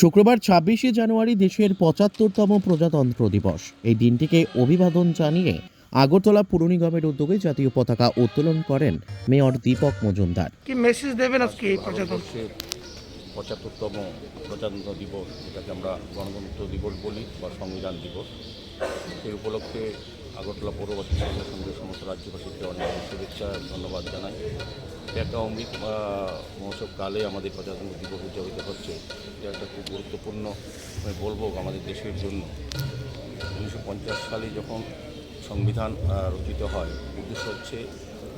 শুক্রবার ছাব্বিশে জানুয়ারি দেশের পঁচাত্তরতম প্রজাতন্ত্র দিবস। এই দিনটিকে অভিবাদন জানিয়ে আগরতলা পুর নিগমের উদ্যোগে জাতীয় পতাকা উত্তোলন করেন মেয়র দীপক মজুমদার। কি মেসেজ দেবেন আজকে এই প্রজাতন্ত্র পঁচাত্তরতম প্রজাতন্ত্র দিবস যেটাকে আমরা গণতন্ত্র দিবস বলি বা সংবিধান দিবস সেই উপলক্ষে আগরতলা পৌরবাসী সঙ্গে সঙ্গে সমস্ত রাজ্যবাসীকে অনেক শুভেচ্ছা ধন্যবাদ জানাই। একটা অমৃত আহ, মহোৎসব কালে আমাদের প্রজাতন্ত্র দিবস উদযাপিত হচ্ছে এটা একটা খুব গুরুত্বপূর্ণ আমি বলব আমাদের দেশের জন্য। উনিশশো পঞ্চাশ সালে যখন সংবিধান রচিত হয় উদ্দেশ্য হচ্ছে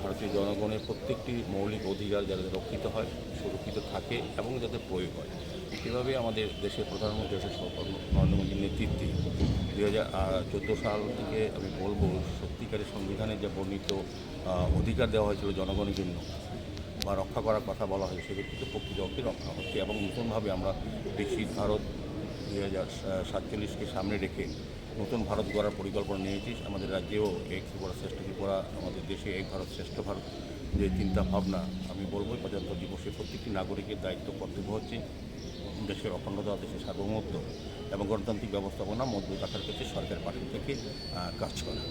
ভারতীয় জনগণের প্রত্যেকটি মৌলিক অধিকার যাতে রক্ষিত হয় সুরক্ষিত থাকে এবং যাতে প্রয়োগ হয়। এভাবে আমাদের দেশের প্রধানমন্ত্রী নরেন্দ্র মোদীর নেতৃত্বে দুই হাজার সাল থেকে আমি বলব, সত্যিকারের সংবিধানে যে বর্ণিত অধিকার দেওয়া হয়েছিল জনগণের জন্য বা রক্ষা করার কথা বলা হয় সেগুলো কিন্তু প্রকৃতপক্ষে রক্ষা হচ্ছে এবং নতুনভাবে আমরা বিকশিত ভারত দুই হাজার সাতচল্লিশকে সামনে রেখে নতুন ভারত গড়ার পরিকল্পনা নিয়েছি। আমাদের রাজ্যেও এক ত্রিপুরা শ্রেষ্ঠ ত্রিপুরা, আমাদের দেশে এক ভারত শ্রেষ্ঠ ভারত যে চিন্তা ভাবনা আমি বলব। প্রজাতন্ত্র দিবসে প্রত্যেকটি নাগরিকের দায়িত্ব, কর্তব্য হচ্ছে দেশের অখণ্ডতা দেশের সার্বভৌমত্ব এবং গণতান্ত্রিক ব্যবস্থাপনা মজবুত রাখার ক্ষেত্রে সরকারের পাশে থেকে কাজ করা।